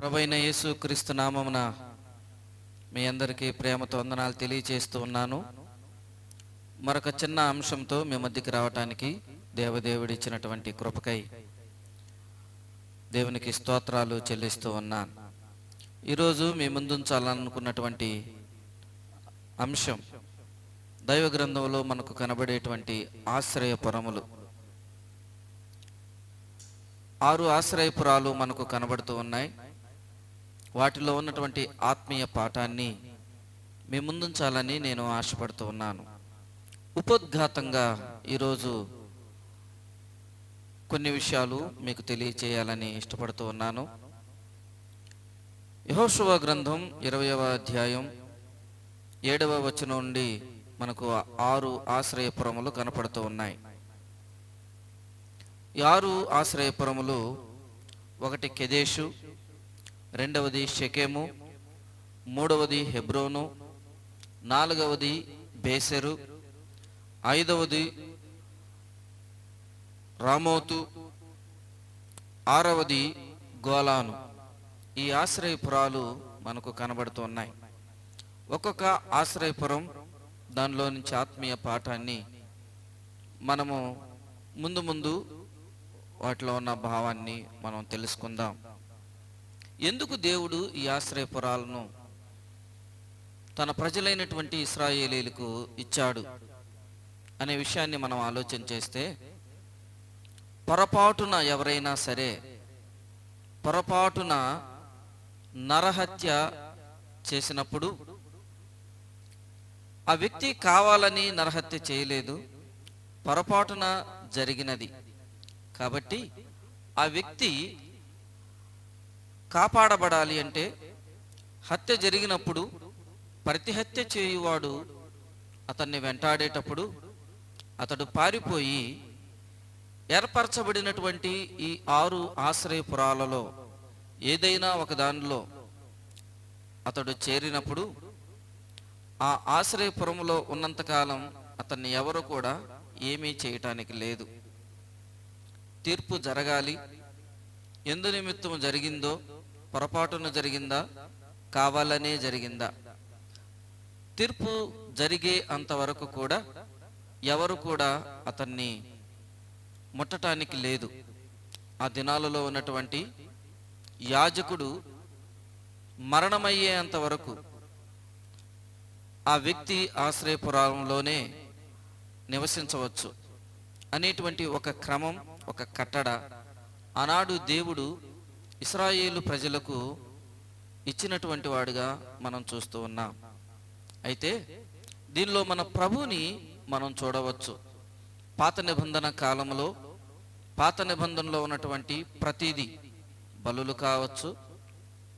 ప్రభైన యేసు క్రీస్తు నామమున మీ అందరికీ ప్రేమతో వందనాలు తెలియచేస్తూ ఉన్నాను. మరొక చిన్న అంశంతో మీ మధ్యకి రావటానికి దేవదేవుడి ఇచ్చినటువంటి కృపకై దేవునికి స్తోత్రాలు చెల్లిస్తూ ఉన్నాను. ఈరోజు మీ ముందుంచాలనుకున్నటువంటి అంశం దైవ గ్రంథంలో మనకు కనబడేటువంటి ఆశ్రయపురములు. ఆరు ఆశ్రయపురాలు మనకు కనబడుతూ ఉన్నాయి. వాటిలో ఉన్నటువంటి ఆత్మీయ పాఠాన్ని మీ ముందుంచాలని నేను ఆశపడుతూ ఉన్నాను. ఉపోద్ఘాతంగా ఈరోజు కొన్ని విషయాలు మీకు తెలియచేయాలని ఇష్టపడుతూ ఉన్నాను. యహోశువ గ్రంథం ఇరవయవ అధ్యాయం ఏడవ వచనం నుండి మనకు ఆరు ఆశ్రయపురములు కనపడుతూ ఉన్నాయి. ఈ ఆరు ఆశ్రయపురములు ఒకటి కెదేషు రెండవది షకేము మూడవది హెబ్రోను నాలుగవది బేసెరు ఐదవది రామోతు ఆరవది గోలాను ఈ ఆశ్రయపురాలు మనకు కనబడుతున్నాయి. ఒక్కొక్క ఆశ్రయపురం దానిలో నుంచి ఆత్మీయ పాఠాన్ని మనము ముందు ముందు వాటిలో ఉన్న భావాన్ని మనం తెలుసుకుందాం. ఎందుకు దేవుడు ఈ ఆశ్రయపురాలను తన ప్రజలైనటువంటి ఇస్రాయేలీలకు ఇచ్చాడు అనే విషయాన్ని మనం ఆలోచన చేస్తే పొరపాటున ఎవరైనా సరే పొరపాటున నరహత్య చేసినప్పుడు ఆ వ్యక్తి కావాలని నరహత్య చేయలేదు పొరపాటున జరిగినది. కాబట్టి ఆ వ్యక్తి కాపాడబడాలి అంటే హత్య జరిగినప్పుడు ప్రతి హత్య చేయువాడు అతన్ని వెంటాడేటప్పుడు అతడు పారిపోయి ఏర్పరచబడినటువంటి ఈ ఆరు ఆశ్రయపురాలలో ఏదైనా ఒక దానిలో అతడు చేరినప్పుడు ఆ ఆశ్రయపురంలో ఉన్నంతకాలం అతన్ని ఎవరు కూడా ఏమీ చేయటానికి లేదు. తీర్పు జరగాలి. ఎందు నిమిత్తం జరిగిందో పొరపాటున జరిగిందా? కావాలనే జరిగిందా? తీర్పు జరిగే అంతవరకు కూడా ఎవరు కూడా అతన్ని ముట్టటానికి లేదు. ఆ దినాలలో ఉన్నటువంటి యాజకుడు మరణమయ్యేంత వరకు ఆ వ్యక్తి ఆశ్రయపురంలోనే నివసించవచ్చు అనేటువంటి ఒక క్రమం ఒక కట్టడ. ఆనాడు దేవుడు ఇస్రాయేలు ప్రజలకు ఇచ్చినటువంటి వాడుగా మనం చూస్తూ ఉన్నాం. అయితే దీనిలో మన ప్రభుని మనం చూడవచ్చు. పాత నిబంధన కాలంలో పాత నిబంధనలో ఉన్నటువంటి ప్రతిదీ బలులు కావచ్చు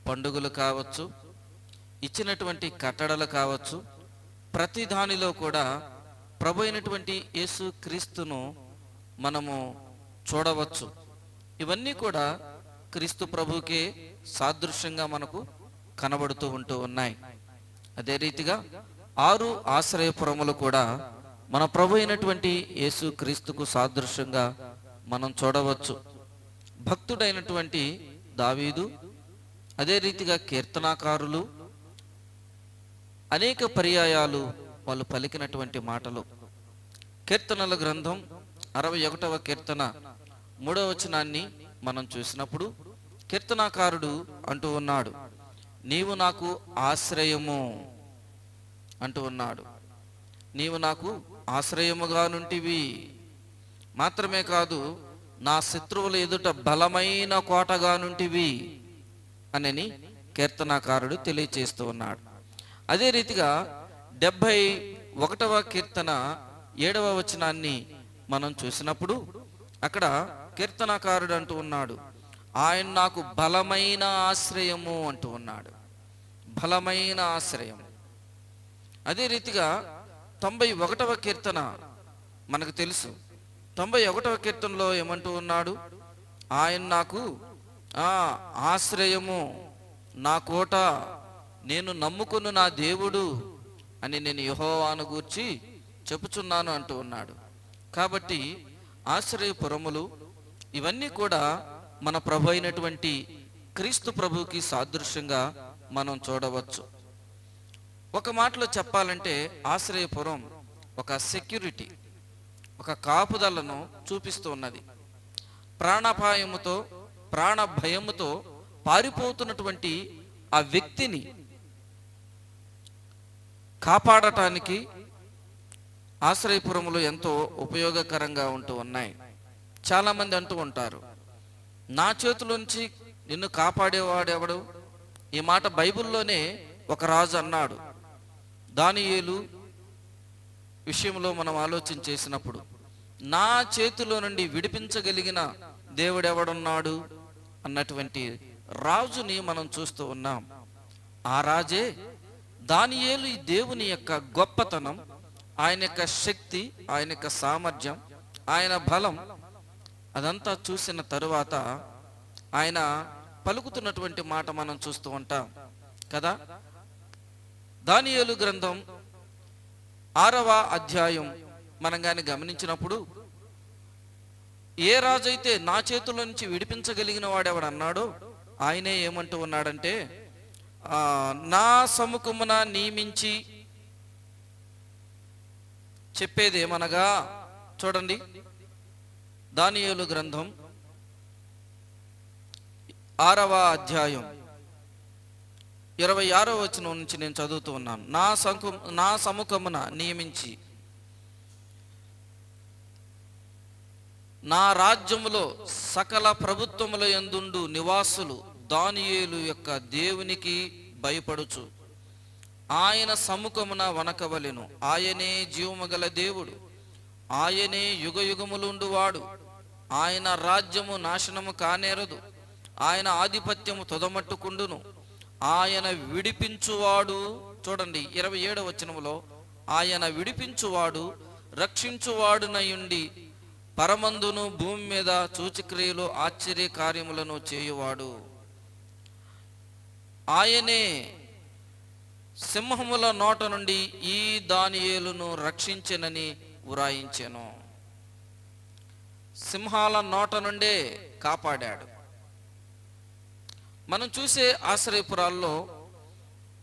పండుగలు కావచ్చు ఇచ్చినటువంటి కట్టడలు కావచ్చు ప్రతి దానిలో కూడా ప్రభు అయినటువంటి యేసు క్రీస్తును మనము చూడవచ్చు. ఇవన్నీ కూడా క్రీస్తు ప్రభుకే సాదృశ్యంగా మనకు కనబడుతూ ఉంటూ ఉన్నాయి. అదే రీతిగా ఆరు ఆశ్రయపురములు కూడా మన ప్రభు అయినటువంటి యేసు క్రీస్తుకు సాదృశ్యంగా మనం చూడవచ్చు. భక్తుడైనటువంటి దావీదు అదే రీతిగా కీర్తనాకారులు అనేక పర్యాయాలు వాళ్ళు పలికినటువంటి మాటలు. కీర్తనల గ్రంథం అరవై ఒకటవ కీర్తన మూడవ వచనాన్ని మనం చూసినప్పుడు కీర్తనాకారుడు అంటూ ఉన్నాడు నీవు నాకు ఆశ్రయము అంటూ ఉన్నాడు నీవు నాకు ఆశ్రయముగా నుంటివి. మాత్రమే కాదు నా శత్రువుల ఎదుట బలమైన కోటగా నుంటివి అనని కీర్తనాకారుడు తెలియచేస్తూ ఉన్నాడు. అదే రీతిగా డెబ్భై ఒకటవ కీర్తన ఏడవ వచనాన్ని మనం చూసినప్పుడు అక్కడ కీర్తనకారుడు అంటూ ఉన్నాడు. ఆయన నాకు బలమైన ఆశ్రయము అంటూ ఉన్నాడు. బలమైన ఆశ్రయం అదే రీతిగా తొంభై ఒకటవ కీర్తన మనకు తెలుసు. తొంభై ఒకటవ కీర్తనలో ఏమంటూ ఉన్నాడు? ఆయన నాకు ఆ ఆశ్రయము నా కోట నేను నమ్ముకున్న నా దేవుడు అని నేను యహోవాను గూర్చి చెప్పుచున్నాను అంటూ ఉన్నాడు. కాబట్టి ఆశ్రయపురములు ఇవన్నీ కూడా మన ప్రభు అయినటువంటి క్రీస్తు ప్రభుకి సాదృశ్యంగా మనం చూడవచ్చు. ఒక మాటలో చెప్పాలంటే ఆశ్రయపురం ఒక సెక్యూరిటీ ఒక కాపుదలను చూపిస్తూ ఉన్నది. ప్రాణాపాయముతో ప్రాణ భయముతో పారిపోతున్నటువంటి ఆ వ్యక్తిని కాపాడటానికి ఆశ్రయపురములు ఎంతో ఉపయోగకరంగా ఉంటూ ఉన్నాయి. చాలామంది అంటూ ఉంటారు నా చేతిలోంచి నిన్ను కాపాడేవాడెవడు? ఈ మాట బైబిల్లోనే ఒక రాజు అన్నాడు. దానియేలు విషయంలో మనం ఆలోచన చేసినప్పుడు నా చేతిలో నుండి విడిపించగలిగిన దేవుడెవడున్నాడు? అన్నటువంటి రాజుని మనం చూస్తూ ఉన్నాం. ఆ రాజే దానియేలు ఈ దేవుని యొక్క గొప్పతనం ఆయన యొక్క శక్తి ఆయన యొక్క సామర్థ్యం ఆయన బలం అదంతా చూసిన తరువాత ఆయన పలుకుతున్నటువంటి మాట మనం చూస్తూ ఉంటాం. కదా? దానియేలు గ్రంథం ఆరవ అధ్యాయం మనం కానీ గమనించినప్పుడు ఏ రాజైతే నా చేతుల నుంచి విడిపించగలిగిన వాడెవడన్నాడో ఆయనే ఏమంటూ ఉన్నాడంటే నా సముఖమున నియమించి చెప్పేది ఏమనగా చూడండి దానియేలు గ్రంథం ఆరవ అధ్యాయం ఇరవై ఆరో వచనం నుంచి నేను చదువుతూ ఉన్నాను. నా సంకు నా సముఖమున నియమించి నా రాజ్యములో సకల ప్రభుత్వముల ఎందుండు నివాసులు దానియేలు యొక్క దేవునికి భయపడుచు. ఆయన సముఖమున వనకవలెను. ఆయనే జీవముగల దేవుడు. ఆయనే యుగ యుగములుండువాడు ఆయన రాజ్యము నాశనము కానేరదు. ఆయన ఆధిపత్యము తొదమట్టుకుండును. ఆయన విడిపించువాడు చూడండి ఇరవై ఏడవ వచనములో ఆయన విడిపించువాడు రక్షించువాడునయుండి పరమందును భూమి మీద సూచిక్రియలు ఆశ్చర్య కార్యములను చేయువాడు. ఆయనే సింహముల నోట నుండి ఈ దానియేలును రక్షించినని ఉరాయించెను సింహాల నోట నుండే కాపాడాడు. మనం చూసే ఆశ్రయపురాల్లో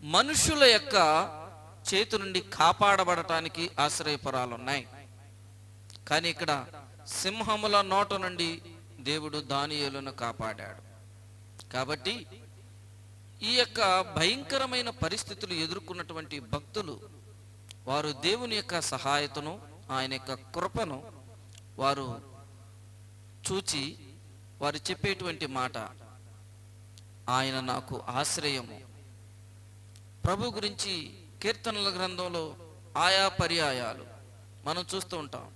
మనుషుల యొక్క చేతి నుండి కాపాడబడటానికి ఆశ్రయపురాలు ఉన్నాయి కానీ ఇక్కడ సింహముల నోట నుండి దేవుడు దానియులను కాపాడాడు. కాబట్టి ఈ యొక్క భయంకరమైన పరిస్థితులు ఎదుర్కొన్నటువంటి భక్తులు వారు దేవుని యొక్క సహాయతను ఆయన యొక్క కృపను వారు చూచి వారు చెప్పేటువంటి మాట. ఆయన నాకు ఆశ్రయము. ప్రభు గురించి కీర్తనల గ్రంథంలో ఆయా పర్యాయాలు మనం చూస్తూ ఉంటాం.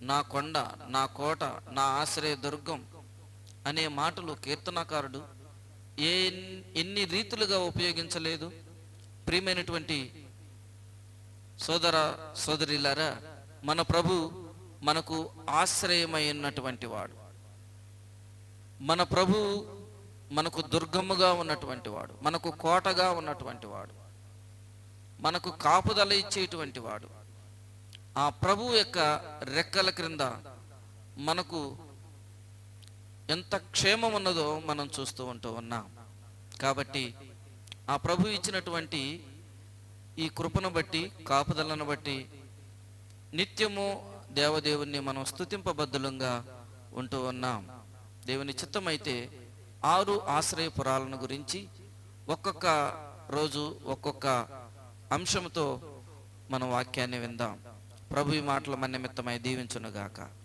నా కొండ నా కోట నా ఆశ్రయ దుర్గం అనే మాటలు కీర్తనకారుడు ఏ ఎన్ని రీతులుగా ఉపయోగించలేదు. ప్రియమైనటువంటి సోదర సోదరిలారా మన ప్రభు మనకు ఆశ్రయమైనటువంటి వాడు. మన ప్రభు మనకు దుర్గముగా ఉన్నటువంటి వాడు మనకు కోటగా ఉన్నటువంటి వాడు మనకు కాపుదల ఇచ్చేటువంటి వాడు. ఆ ప్రభు యొక్క రెక్కల క్రింద మనకు ఎంత క్షేమం ఉన్నదో మనం చూస్తూ ఉంటూ ఉన్నాం. కాబట్టి ఆ ప్రభు ఇచ్చినటువంటి ఈ కృపను బట్టి కాపుదలను బట్టి నిత్యము దేవదేవుణ్ణి మనం స్థుతింపబద్ధులంగా ఉంటూ ఉన్నాం. దేవుని చిత్తమైతే ఆరు ఆశ్రయపురాలను గురించి ఒక్కొక్క రోజు ఒక్కొక్క అంశంతో మన వాక్యాన్ని విందాం. ప్రభు ఈ మాటలు మన నిమిత్తమై దీవించునుగాక.